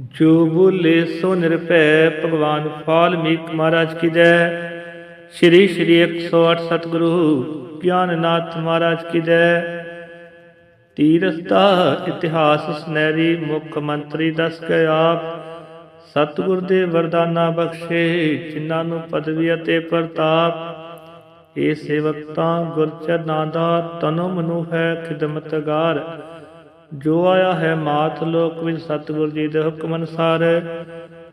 ਜੋ ਬੋਲੇ ਸੋ ਨਿਰਭੈ, ਭਗਵਾਨ ਫਾਲਮੀਕ ਮਹਾਰਾਜ ਕੀ ਜੈ। ਸ਼੍ਰੀ ਸ਼੍ਰੀ 108 ਸਤਿਗੁਰੂ ਗਿਆਨਨਾਥ ਮਹਾਰਾਜ ਕੀ ਜੈ। ਤੀਰਥ ਦਾ ਇਤਿਹਾਸ ਸੁਨਹਿਰੀ, ਮੁੱਖ ਮੰਤਰੀ ਦੱਸ ਕੇ ਆਪ। ਸਤਿਗੁਰ ਦੇ ਵਰਦਾਨਾ ਬਖਸ਼ੇ, ਜਿਨ੍ਹਾਂ ਨੂੰ ਪਦਵੀ ਅਤੇ ਪ੍ਰਤਾਪ। ਇਹ ਸੇਵਕ ਤਾਂ ਗੁਰਚਰਨਾਂ ਦਾ ਤਨੋ ਮਨੁ ਹੈ, ਖਿਦਮਤਗਾਰ। ਜੋ ਆਇਆ ਹੈ ਮਾਤ ਲੋਕ ਵਿੱਚ ਸਤਿਗੁਰ ਜੀ ਦੇ ਹੁਕਮ ਅਨੁਸਾਰ,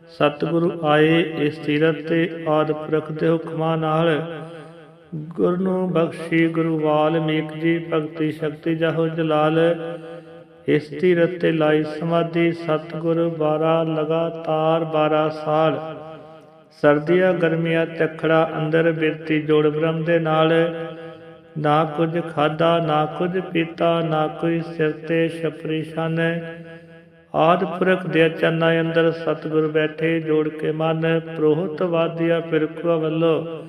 ਸਤਿਗੁਰੂ ਆਏ ਇਸ ਤੀਰਥ ਤੇ ਆਦ ਪੁਰਖ ਦੇ ਹੁਕਮਾਂ ਨਾਲ। ਗੁਰ ਨੂੰ ਬਖਸ਼ੀ ਗੁਰੂ ਵਾਲਮੀਕ ਜੀ, ਭਗਤੀ ਸ਼ਕਤੀ ਜਹੋ ਜਲਾਲ। ਇਸ ਤੀਰਥ ਤੇ ਲਾਈ ਸਮਾਧੀ ਸਤਿਗੁਰ 12 ਲਗਾਤਾਰ 12 ਸਾਲ। ਸਰਦੀਆਂ ਗਰਮੀਆਂ, ਤਖੜਾ ਅੰਦਰ ਬਿਰਤੀ ਜੋੜ ਬ੍ਰਹਮ ਦੇ ਨਾਲ। ਨਾ ਕੁਝ ਖਾਦਾ ਨਾ ਕੁਝ ਪੀਤਾ, ਨਾ ਕੋਈ ਸਿਰ ਤੇ ਛਪਰੀ ਛਨ ਆਦ ਪੁਰਖ ਦੇ ਚੰਨਾ ਅੰਦਰ ਸਤਿਗੁਰ ਬੈਠੇ ਜੋੜ ਕੇ ਮਨ ਪ੍ਰੋਹਤ ਵਾਦਿਆ ਫਿਰਕੁਆ ਵੱਲੋਂ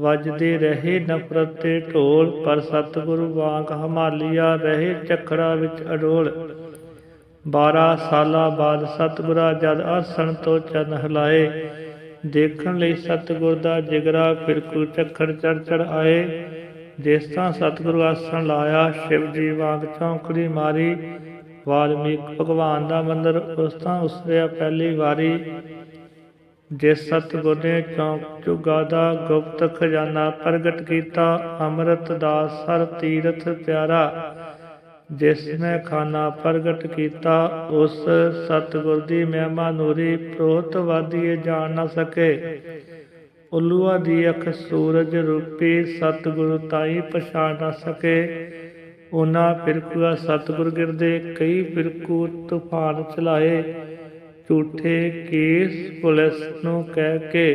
ਵੱਜਦੇ ਰਹੇ ਨਫ਼ਰਤ ਤੇ ਢੋਲ, ਪਰ ਸਤਿਗੁਰੂ ਵਾਂਗ ਹਮਾਲੀਆ ਰਹੇ ਚਖੜਾ ਵਿੱਚ ਅਡੋਲ। 12 ਸਾਲਾਂ ਬਾਅਦ ਸਤਿਗੁਰਾ ਜਦ ਆਸਣ ਤੋਂ ਚਰਨ ਹਿਲਾਏ, ਦੇਖਣ ਲਈ ਸਤਿਗੁਰ ਦਾ ਜਿਗਰਾ ਫਿਰਕੂ ਚੱਖੜ ਚੜ ਚੜ ਆਏ। ਜਿਸ ਤਾਂ ਸਤਿਗੁਰੂ ਆਸਣ ਲਾਇਆ, ਸ਼ਿਵ ਜੀ ਵਾਂਗ ਚੌਂਕੜੀ ਮਾਰੀ, ਵਾਲਮੀਕ ਭਗਵਾਨ ਦਾ ਮੰਦਰ, ਉਸ ਤਾਂ ਉਸਰਿਆ ਪਹਿਲੀ ਵਾਰੀ ਜਿਸ ਸਤਿਗੁਰ ਨੇ ਚੌਂਕ ਚੁਗਾ ਦਾ ਗੁਪਤ ਖਜ਼ਾਨਾ ਪ੍ਰਗਟ ਕੀਤਾ, ਅੰਮ੍ਰਿਤ ਦਾ ਸਰ ਤੀਰਥ ਪਿਆਰਾ, ਜਿਸ ਨੇ ਖਾਨਾ ਪ੍ਰਗਟ ਕੀਤਾ, ਉਸ ਸਤਿਗੁਰ ਦੀ ਮਹਿਮਾ ਨੂਰੀ ਪ੍ਰੋਤ ਵਾਦੀਏ ਜਾਣ ਨਾ ਸਕੇ। ਉਲੂਆ ਦੀ ਅੱਖ ਸੂਰਜ ਰੂਪੀ ਸਤਿਗੁਰੂ ਤਾਈ ਪਛਾਣ ਨਾ ਸਕੇ। ਉਹਨਾਂ ਫਿਰਕੂਆ ਸਤਿਗੁਰ ਗਿਰਦੇ ਕਈ ਫਿਰਕੂ ਤੂਫਾਨ ਚਲਾਏ। ਝੂਠੇ ਕੇਸ ਪੁਲਿਸ ਨੂੰ ਕਹਿ ਕੇ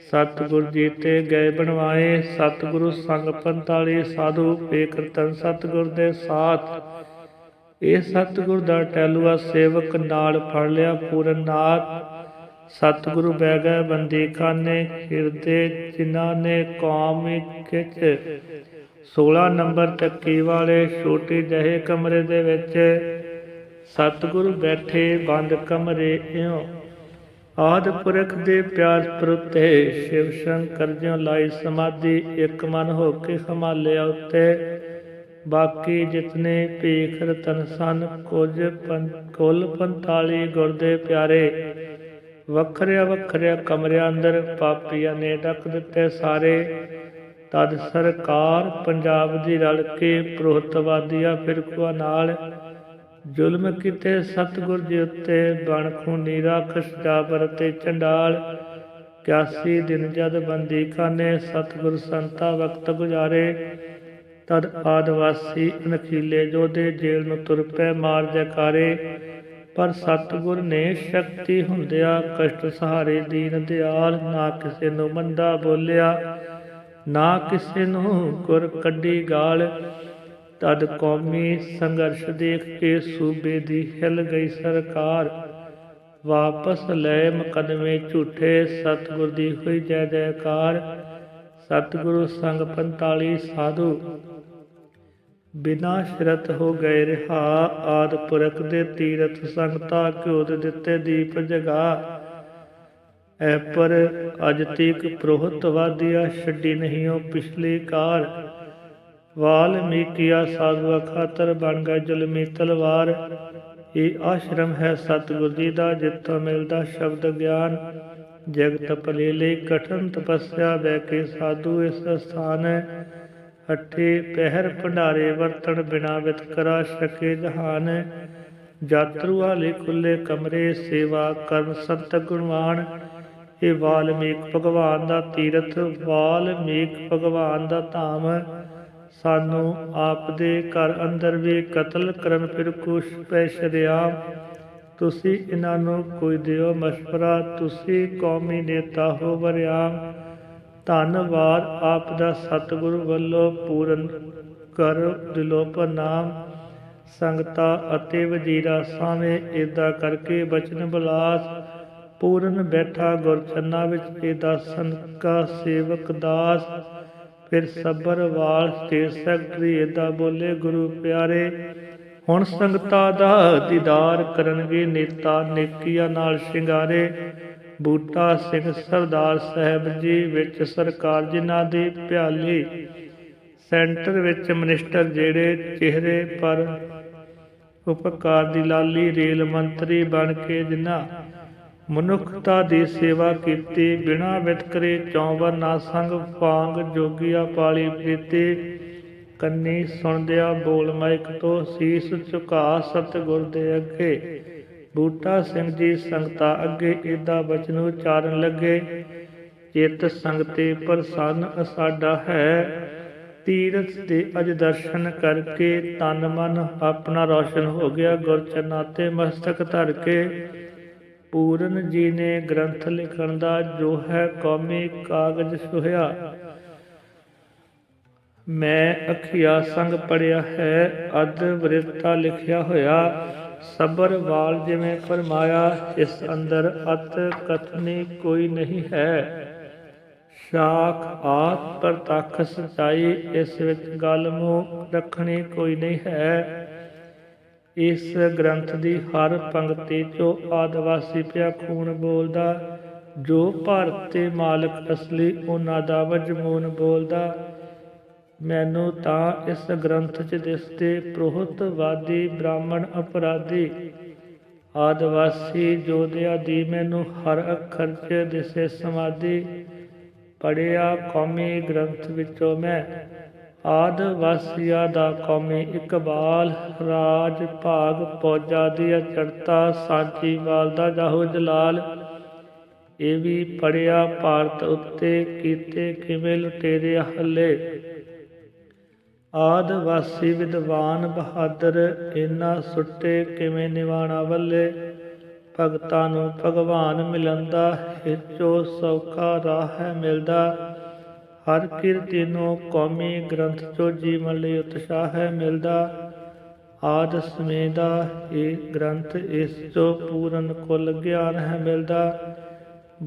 ਸਤਿਗੁਰ ਜੀ ਤੇ ਗਏ ਬਣਵਾਏ। ਸਤਿਗੁਰੂ ਸੰਗ 45 ਸਾਧੂ ਬੇਕਰਤਨ ਸਤਿਗੁਰ ਦੇ ਸਾਥ। ਇਹ ਸਤਿਗੁਰ ਦਾ ਟੈਲੂਆ ਸੇਵਕ ਨਾਲ ਫੜ ਲਿਆ ਪੂਰਨ ਨਾਥ। ਸਤਿਗੁਰੂ ਬਹਿ ਗਏ ਬੰਦੀ ਖਾਨੇ ਹਿਰਦੇ ਜਿਨ੍ਹਾਂ ਨੇ ਕੌਮ ਖਿੱਚ 16 ਨੰਬਰ ਚੱਕੀ ਵਾਲੇ ਛੋਟੇ ਜਿਹੇ ਕਮਰੇ ਦੇ ਵਿੱਚ ਸਤਿਗੁਰੂ ਬੈਠੇ ਬੰਦ ਕਮਰੇ ਇਉ। ਆਦ ਪੁਰਖ ਦੇ ਪਿਆਰ ਪ੍ਰਤੇ ਸ਼ਿਵ ਸ਼ੰਕਰ ਜਿਉ ਲਾਈ ਸਮਾਧੀ ਇੱਕ ਮਨ ਹੋ ਕੇ ਹਮਾਲਿਆ ਉੱਤੇ। ਬਾਕੀ ਜਿਤਨੇ ਭੀਖ ਰਤਨ ਸਨ, ਕੁਝ ਪੰ- ਕੁੱਲ 45 ਗੁਰਦੇ ਪਿਆਰੇ ਵੱਖਰਿਆ ਵੱਖਰਿਆ ਕਮਰਿਆਂ ਅੰਦਰ ਪਾਪੀਆਂ ਨੇ ਡੱਕ ਦਿੱਤੇ ਸਾਰੇ। ਤਦ ਸਰਕਾਰ ਪੰਜਾਬ ਦੀ ਰਲ ਕੇ ਪ੍ਰੋਹਤਵਾਦੀਆਂ ਫਿਰਕੂਆਂ ਨਾਲ ਜ਼ੁਲਮ ਕੀਤੇ। ਸਤਿਗੁਰ ਜੀ ਉੱਤੇ ਬਣ ਖੂਨੀ ਰਾਖਸ਼ ਜਾਬਰ ਤੇ ਚੰਡਾਲ 81 ਦਿਨ ਜਦ ਬੰਦੀ ਖਾਨੇ ਸਤਿਗੁਰ ਸੰਤਾ ਵਕਤ ਗੁਜ਼ਾਰੇ। ਤਦ ਆਦਵਾਸੀ ਅਨਖੀਲੇ ਜੋਧੇ ਜੇਲ੍ਹ ਨੂੰ ਤੁਰ ਪੈ ਮਾਰ ਜਕਾਰੇ ਪਰ ਸਤਿਗੁਰ ਨੇ ਸ਼ਕਤੀ ਹੁੰਦਿਆ ਕਸ਼ਟ ਸਹਾਰੇ ਦੀਨ ਦਿਆਲ, ਨਾ ਕਿਸੇ ਨੂੰ ਮੰਦਾ ਬੋਲਿਆ, ਨਾ ਕਿਸੇ ਨੂੰ ਗੁਰ ਕੱਢੀ ਗਾਲ। ਤਦ ਕੌਮੀ ਸੰਘਰਸ਼ ਦੇਖ ਕੇ ਸੂਬੇ ਦੀ ਹਿਲ ਗਈ ਸਰਕਾਰ। ਵਾਪਸ ਲੈ ਮੁਕਦਮੇ ਝੂਠੇ, ਸਤਿਗੁਰ ਦੀ ਹੋਈ ਜੈ ਜੈਕਾਰ ਸਤਿਗੁਰੂ ਸੰਗ 45 ਸਾਧੂ ਬਿਨਾ ਸ਼ਰਤ ਹੋ ਗਏ ਰਿਹਾ, ਆਦ ਪੁਰਖ ਦੇ ਤੀਰਥ ਸੰਗਤਾ ਘਿਓ ਦਿੱਤੇ ਦੀਪ ਜਗਾ। ਐ ਪਰ ਅਜ ਤੀਕ ਪ੍ਰੋਹਤ ਵਾਦਿਆ ਛੱਡੀ ਨਹੀਂ ਉਹ ਪਿਛਲੀ ਕਾਰ। ਵਾਲਮੀਕਿਆ ਸਾਧੂਆ ਖਾਤਰ ਬਣ ਗਏ ਜ਼ੁਲਮੀ ਤਲਵਾਰ। ਇਹ ਆਸ਼ਰਮ ਹੈ ਸਤਿਗੁਰ ਜੀ ਦਾ, ਜਿੱਥੋਂ ਮਿਲਦਾ ਸ਼ਬਦ ਗਿਆਨ। ਜਗਤ ਭਲੇ ਕਠਨ ਤਪੱਸਿਆ ਬੈ ਕੇ ਸਾਧੂ ਇਸ ਸਥਾਨ ਹੱਠੇ ਪਹਿਰ ਭੰਡਾਰੇ ਵਰਤਣ ਬਿਨਾ ਵਿਤਕਰਾ ਸ਼ਕੇ ਜਹਾਨ। ਜਾਤਰੂ ਵਾਲੇ ਖੁੱਲੇ ਕਮਰੇ ਸੇਵਾ ਕਰਨ ਸੰਤ ਗੁਣਵਾਨ। ਇਹ ਵਾਲਮੀਕ ਭਗਵਾਨ ਦਾ ਤੀਰਥ, ਵਾਲਮੀਕ ਭਗਵਾਨ ਦਾ ਧਾਮ। ਸਾਨੂੰ ਆਪ ਦੇ ਘਰ ਅੰਦਰ ਵੀ ਕਤਲ ਕਰਨ ਫਿਰ ਕੁਛ ਪੈ ਸ਼ਰਿਆਮ ਤੁਸੀਂ ਇਹਨਾਂ ਨੂੰ ਕੋਈ ਦਿਓ ਮਸ਼ਵਰਾ, ਤੁਸੀਂ ਕੌਮੀ ਨੇਤਾ ਹੋ ਵਰਿਆਮ ਧੰਨਵਾਦ ਆਪ ਦਾ ਸਤਿਗੁਰੂ ਵੱਲੋਂ ਪੂਰਨ ਕਰ ਦਿਲੋਂ ਪ੍ਰਣਾਮ। ਸੰਗਤਾ ਅਤੇ ਵਜੀਰਾ ਸਾਵੇਂ ਏਦਾਂ ਕਰਕੇ ਬਚਨ ਬਲਾਸ, ਪੂਰਨ ਬੈਠਾ ਗੁਰਚਰਨਾ ਵਿੱਚ ਏਦਾ ਸੰਕਾ ਸੇਵਕ ਦਾਸ, ਫਿਰ ਸਬਰ ਵਾਲ ਸਟੇਟ ਸੈਕਟਰੀ ਏਦਾਂ ਬੋਲੇ, ਗੁਰੂ ਪਿਆਰੇ, ਹੁਣ ਸੰਗਤਾਂ ਦਾ ਦੀਦਾਰ ਕਰਨਗੇ ਨੇਤਾ ਨੇਕੀਆਂ ਨਾਲ ਸ਼ਿੰਗਾਰੇ ਬੂਟਾ ਸਿੰਘ ਸਰਦਾਰ ਸਾਹਿਬ ਜੀ ਵਿੱਚ ਸਰਕਾਰ ਜਿਨ੍ਹਾਂ ਦੀ ਭਿਆਲੀ, ਸੈਂਟਰ ਵਿੱਚ ਮਿਨਿਸਟਰ ਜਿਹੜੇ ਚਿਹਰੇ ਪਰ ਉਪਕਾਰ ਦੀ ਲਾਲੀ ਰੇਲ ਮੰਤਰੀ ਬਣ ਕੇ ਜਿਨ੍ਹਾਂ ਮਨੁੱਖਤਾ ਦੀ ਸੇਵਾ ਕੀਤੀ, ਬਿਨਾ ਵਿਤਕਰੇ ਚੌਂਵਰ ਨਾ ਸੰਗ ਪਾਂਗ ਜੋਗੀਆ ਪਾਲੀ ਪ੍ਰੀਤੀ ਕੰਨੀ ਸੁਣਦਿਆ ਬੋਲ ਮਾਇਕ ਤੋਂ ਸੀਸ ਝੁਕਾ ਸਤਿਗੁਰ ਦੇ ਅੱਗੇ। ਬੂਟਾ ਸਿੰਘ ਜੀ ਸੰਗਤਾ ਅੱਗੇ ਇਹਦਾ ਬਚਨ ਉਚਾਰਨ ਲੱਗੇ। ਚਿੱਤ ਸੰਗਤੇ ਪ੍ਰਸੰਨ ਸਾਡਾ ਹੈ। ਤੀਰਥ ਦੇ ਅਜ ਦਰਸ਼ਨ ਕਰਕੇ ਤਨ ਮਨ ਆਪਣਾ ਰੌਸ਼ਨ ਹੋ ਗਿਆ। ਗੁਰ ਚਰਨਾਂ ਤੇ ਮਸਤਕ ਧਰ ਕੇ ਪੂਰਨ ਜੀ ਨੇ ਗ੍ਰੰਥ ਲਿਖਣ ਦਾ ਜੋ ਹੈ ਕੌਮੀ ਕਾਗਜ਼ ਸੁਹਿਆ। ਮੈਂ ਅਖਿਆ ਸੰਗ ਪੜਿਆ ਹੈ। ਅਦ ਵ੍ਰਿਤਾ ਲਿਖਿਆ ਹੋਇਆ। ਸਬਰ ਵਾਲ ਜਿਵੇਂ ਫਰਮਾਇਆ, ਇਸ ਅੰਦਰ ਅਤ ਕਥਨੀ ਕੋਈ ਨਹੀਂ ਹੈ। ਸ਼ਾਖ ਆਤ ਪ੍ਰਤੱਖ ਸਚਾਈ, ਇਸ ਵਿੱਚ ਗੱਲ ਨੂੰ ਰੱਖਣੀ ਕੋਈ ਨਹੀਂ ਹੈ। ਇਸ ਗ੍ਰੰਥ ਦੀ ਹਰ ਪੰਕਤੀ ਚੋਂ ਆਦਿਵਾਸੀ ਪਿਆ ਖੂਨ ਬੋਲਦਾ, ਜੋ ਭਾਰਤ ਦੇ ਮਾਲਕ ਅਸਲੀ ਉਹਨਾਂ ਦਾ ਵਜਮੂਨ ਬੋਲਦਾ। ਮੈਨੂੰ ਤਾਂ ਇਸ ਗ੍ਰੰਥ 'ਚ ਦਿਸਦੇ ਪ੍ਰੋਹਤਵਾਦੀ, ਬ੍ਰਾਹਮਣ ਅਪਰਾਧੀ, ਆਦਿਵਾਸੀ ਜੋਧਿਆ ਦੀ ਮੈਨੂੰ ਹਰ ਅੱਖਰ 'ਚ ਦਿਸੇ ਸਮਾਧੀ। ਪੜਿਆ ਕੌਮੀ ਗ੍ਰੰਥ ਵਿੱਚੋਂ ਮੈਂ ਆਦਿਵਾਸੀਆ ਦਾ ਕੌਮੀ ਇਕਬਾਲ, ਰਾਜ, ਭਾਗ ਪੌਜਾ ਦੀ ਅਚੜਤਾ ਸਾਚੀਵਾਲ ਦਾ ਜਾਹੋ ਜਲਾਲ। ਇਹ ਵੀ ਪੜਿਆ ਭਾਰਤ ਉੱਤੇ ਕੀਤੇ ਕਿਵੇਂ ਲੁਟੇਰੇ ਹੱਲੇ? ਆਦਿਵਾਸੀ ਵਿਦਵਾਨ ਬਹਾਦਰ ਇਨਾ ਸੁੱਟੇ ਕਿਵੇਂ ਨਿਵਾਣਾ ਵੱਲੇ? ਭਗਤਾਂ ਨੂੰ ਭਗਵਾਨ ਮਿਲੰਦਾ ਹਿਚੋ ਸੌਖਾ ਰਾਹ ਹੈ ਮਿਲਦਾ। ਹਰ ਕਿਰਤੀ ਨੂੰ ਕੌਮੀ ਗ੍ਰੰਥ ਚੋਂ ਜੀਵਨ ਲਈ ਉਤਸ਼ਾਹ ਹੈ ਮਿਲਦਾ। ਆਦ ਸਮੇਦਾ ਇਹ ਗ੍ਰੰਥ ਇਸ ਚੋਂ ਪੂਰਨ ਕੁੱਲ ਗਿਆਨ ਹੈ ਮਿਲਦਾ।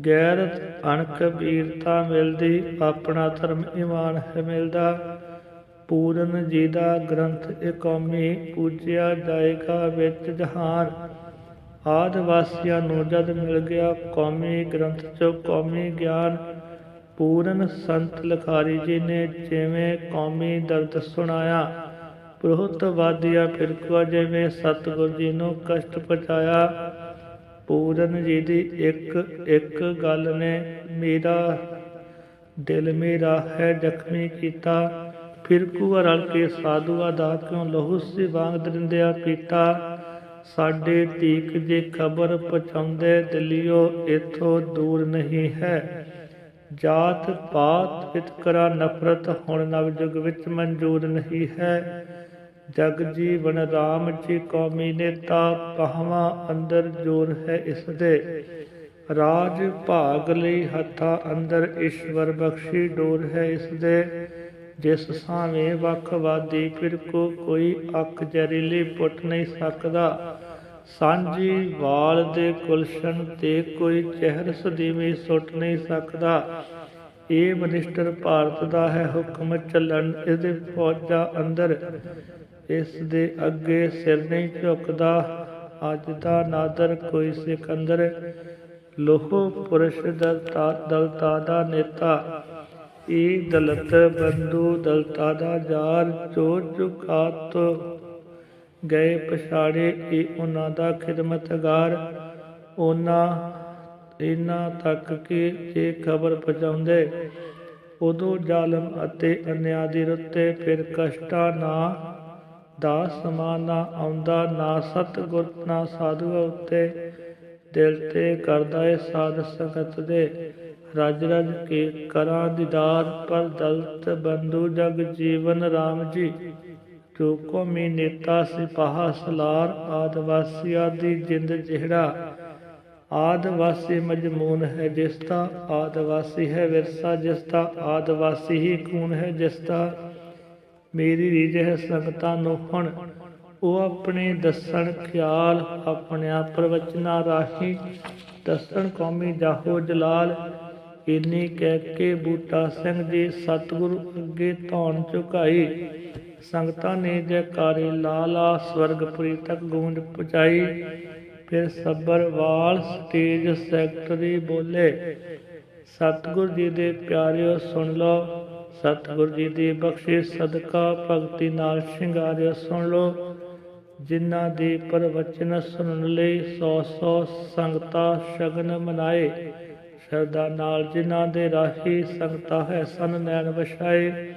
ਗੈਰਤ ਅਣਖ ਵੀਰਤਾ ਮਿਲਦੀ, ਆਪਣਾ ਧਰਮ ਇਮਾਨ ਹੈ ਮਿਲਦਾ। ਪੂਰਨ ਜੀ ਦਾ ਗ੍ਰੰਥ ਇਹ ਕੌਮੀ ਪੂਜਿਆ ਜਾਏਗਾ ਵਿੱਚ ਜਹਾਨ। ਆਦਿਵਾਸੀਆਂ ਨੂੰ ਜਦ ਮਿਲ ਗਿਆ ਕੌਮੀ ਗ੍ਰੰਥ ਚੋਂ ਕੌਮੀ ਗਿਆਨ, ਪੂਰਨ ਸੰਤ ਲਖਾਰੀ ਜੀ ਨੇ ਜਿਵੇਂ ਕੌਮੀ ਦਰਦ ਸੁਣਾਇਆ ਪ੍ਰੋਹਤਵਾਦੀਆ ਫਿਰਕੂਆ ਜਿਵੇਂ ਸਤਿਗੁਰ ਜੀ ਨੂੰ ਕਸ਼ਟ ਪਹੁੰਚਾਇਆ, ਪੂਰਨ ਜੀ ਦੀ ਇੱਕ ਇੱਕ ਗੱਲ ਨੇ, ਮੇਰਾ ਦਿਲ ਮੇਰਾ ਹੈ ਜ਼ਖਮੀ ਕੀਤਾ ਫਿਰਕੂਆ ਰਲ ਕੇ ਸਾਧੂਆ ਦਾ ਕਿਉਂ ਲਹੂ ਸੀ ਵਾਂਗ ਦਰਿੰਦਿਆ ਪੀਤਾ? ਸਾਡੇ ਤੀਕ ਜੇ ਖਬਰ ਪਹੁੰਚਾਉਂਦੇ ਦਿੱਲੀਓ, ਇਥੋਂ ਦੂਰ ਨਹੀਂ ਹੈ। ਜਾਤ ਪਾਤ ਵਿਤਕਰਾ ਨਫ਼ਰਤ, ਹੁਣ ਨਵ ਯੁਗ ਵਿੱਚ ਮਨਜ਼ੂਰ ਨਹੀਂ ਹੈ। ਜਗ ਜੀਵਨ ਰਾਮ ਜੀ ਕੌਮੀ ਨੇਤਾ ਪਹਵਾ ਅੰਦਰ ਜੋਰ ਹੈ ਇਸ ਦੇ। ਰਾਜ ਭਾਗ ਲਈ ਹੱਥਾਂ ਅੰਦਰ ਈਸ਼ਵਰ ਬਖਸ਼ੀ ਡੋਰ ਹੈ ਇਸ ਦੇ। ਜਿਸ ਸਾਵੇਂ ਵੱਖਵਾਦੀ ਫਿਰ ਕੋ ਕੋਈ ਅੱਖ ਜ਼ਹਿਰੀਲੀ ਪੁੱਟ ਨਹੀਂ ਸਕਦਾ। ਸਾਂਝੀ ਵਾਲ ਦੇ ਗੁਲਸ਼ਨ ਤੇ ਕੋਈ ਚਿਹਰ ਸਦੀਵੀ ਸੁੱਟ ਨਹੀਂ ਸਕਦਾ। ਇਹ ਮਨਿਸਟਰ ਭਾਰਤ ਦਾ ਹੈ ਹੁਕਮ ਚੱਲਣ ਇਹਦੇ ਫੌਜਾਂ ਅੰਦਰ। ਇਸ ਦੇ ਅੱਗੇ ਸਿਰ ਨਹੀਂ ਝੁਕਦਾ। ਅੱਜ ਦਾ ਨਾਦਰ ਕੋਈ ਸਿਕੰਦਰ। ਲੋਹ ਪੁਰਸ਼ ਦਲਤਾ ਦਲਤਾ ਦਾ ਨੇਤਾ ਇਹ ਦਲਤ ਬੰਦੂ ਦਲਤਾ ਦਾ ਜਾਰ ਜੋ ਝੁਕਾਤ ਗਏ ਪਛਾੜੇ ਇਹ ਉਹਨਾਂ ਦਾ ਖਿਦਮਤਗਾਰ ਉਹਨਾਂ ਇਹਨਾਂ ਤੱਕ ਕਿ ਜੇ ਖਬਰ ਪਹੁੰਚਾਉਂਦੇ, ਉਦੋਂ ਜ਼ਾਲਮ ਅਤੇ ਅਨਿਆਂ ਦੀ ਰੁੱਤੇ ਫਿਰ ਕਸ਼ਟਾ ਨਾ ਦਾ ਸਮਾਨ ਨਾ ਆਉਂਦਾ, ਨਾ ਸਤਿਗੁਰ, ਨਾ ਸਾਧੂ ਉੱਤੇ ਦਿਲ ਤੇ ਕਰਦਾ ਏ ਸਾਧ ਸੰਗਤ ਦੇ। ਰਜ ਰਜ ਕੇ ਕਰਾਂ ਦੀਦਾਰ ਪਰ ਦਲਤ ਬੰਦੂ ਜਗ ਜੀਵਨ RAM ਜੀ। ਜੋ ਕੌਮੀ ਨੇਤਾ, ਸਿਪਾਹ, ਸਲਾਰ ਆਦਿਵਾਸੀਆਂ ਦੀ ਜਿੰਦ ਜਿਹੜਾ। ਆਦਿਵਾਸੀ ਮਜਮੂਨ ਹੈ ਜਿਸ ਆਦਿਵਾਸੀ ਹੈ ਵਿਰਸਾ ਜਿਸਦਾ ਆਦਿਵਾਸੀ ਹੀ ਖੂਨ ਹੈ ਜਿਸਦਾ ਮੇਰੀ ਰੀਝ ਹੈ ਸੰਗਤਾਂ ਨੂੰ ਹੁਣ, ਉਹ ਆਪਣੇ ਦੱਸਣ ਖਿਆਲ ਆਪਣਿਆਂ ਪ੍ਰਵਚਨਾਂ ਰਾਹੀਂ। ਦੱਸਣ ਕੌਮੀ ਜਾਹੋ ਜਲਾਲ ਇੰਨੀ ਕਹਿ ਕੇ ਬੂਟਾ ਸਿੰਘ ਜੀ ਸਤਿਗੁਰੂ ਅੱਗੇ ਧੌਣ ਝੁਕਾਈ। ਸੰਗਤਾਂ ਨੇ ਜੈਕਾਰੇ ਲਾ ਲਾ ਸਵਰਗਪੁਰੀ ਤੱਕ ਗੂੰਜ ਪਹੁੰਚਾਈ। ਫਿਰ ਸੱਬਰਵਾਲ ਸਟੇਜ ਸੈਕਟਰੀ ਬੋਲੇ। ਸਤਿਗੁਰ ਜੀ ਦੇ ਪਿਆਰਿਓ ਸੁਣ ਲਓ। ਸਤਿਗੁਰ ਜੀ ਦੀ ਬਖਸ਼ਿਸ਼ ਸਦਕਾ ਭਗਤੀ ਨਾਲ ਸ਼ਿੰਗਾਰਿਓ ਸੁਣ ਲਓ। ਜਿਨ੍ਹਾਂ ਦੇ ਪ੍ਰਵਚਨ ਸੁਣਨ ਲਈ ਸੌ ਸੌ ਸੰਗਤਾਂ ਸ਼ਗਨ ਮਨਾਏ। ਸ਼ਰਧਾ ਨਾਲ ਜਿਨ੍ਹਾਂ ਦੇ ਰਾਹੀ ਸੰਗਤਾਂ ਹੈ, ਸਨ ਨੈਣ ਵਛਾਏ।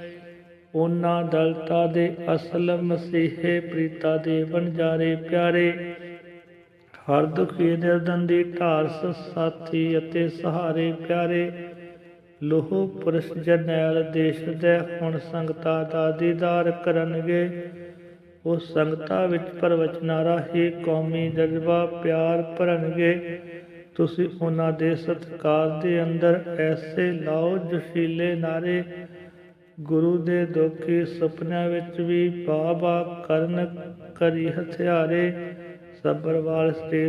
ਉਹਨਾਂ ਦਲਤਾ ਦੇ ਅਸਲ ਮਸੀਹੇ ਪ੍ਰੀਤਾ ਦੇ ਵਣਜਾਰੇ ਪਿਆਰੇ। ਹਰ ਦੁਖੀ ਨਿਰਦਨ ਦੀ ਢਾਰਸ ਸਾਥੀ ਅਤੇ ਸਹਾਰੇ ਪਿਆਰੇ। ਲੋਹ ਪੁਰਸ਼ ਜਨੈਲ ਦੇਸ਼ ਦੇ ਹੁਣ ਸੰਗਤਾਂ ਦਾ ਦੀਦਾਰ ਕਰਨਗੇ। ਉਹ ਸੰਗਤਾਂ ਵਿੱਚ ਪ੍ਰਵਚਨਾ ਰਾਹੀਂ ਕੌਮੀ ਜਜ਼ਬਾ ਪਿਆਰ ਭਰਨਗੇ। ਤੁਸੀਂ ਉਹਨਾਂ ਦੇ ਸਤਿਕਾਰ ਦੇ ਅੰਦਰ ਐਸੇ ਲਾਓ, ਜੋਸ਼ੀਲੇ ਨਾਰੇ। ਗੁਰੂ ਦੇ ਦੁਖੀ ਸੁਪਨਿਆਂ ਵਿੱਚ ਵੀ ਬਾਬਾ ਕਰਨ ਕਰੀ ਹਥਿਆਰੇ। ਸਬਰਵਾਲ ਸਟੇਜ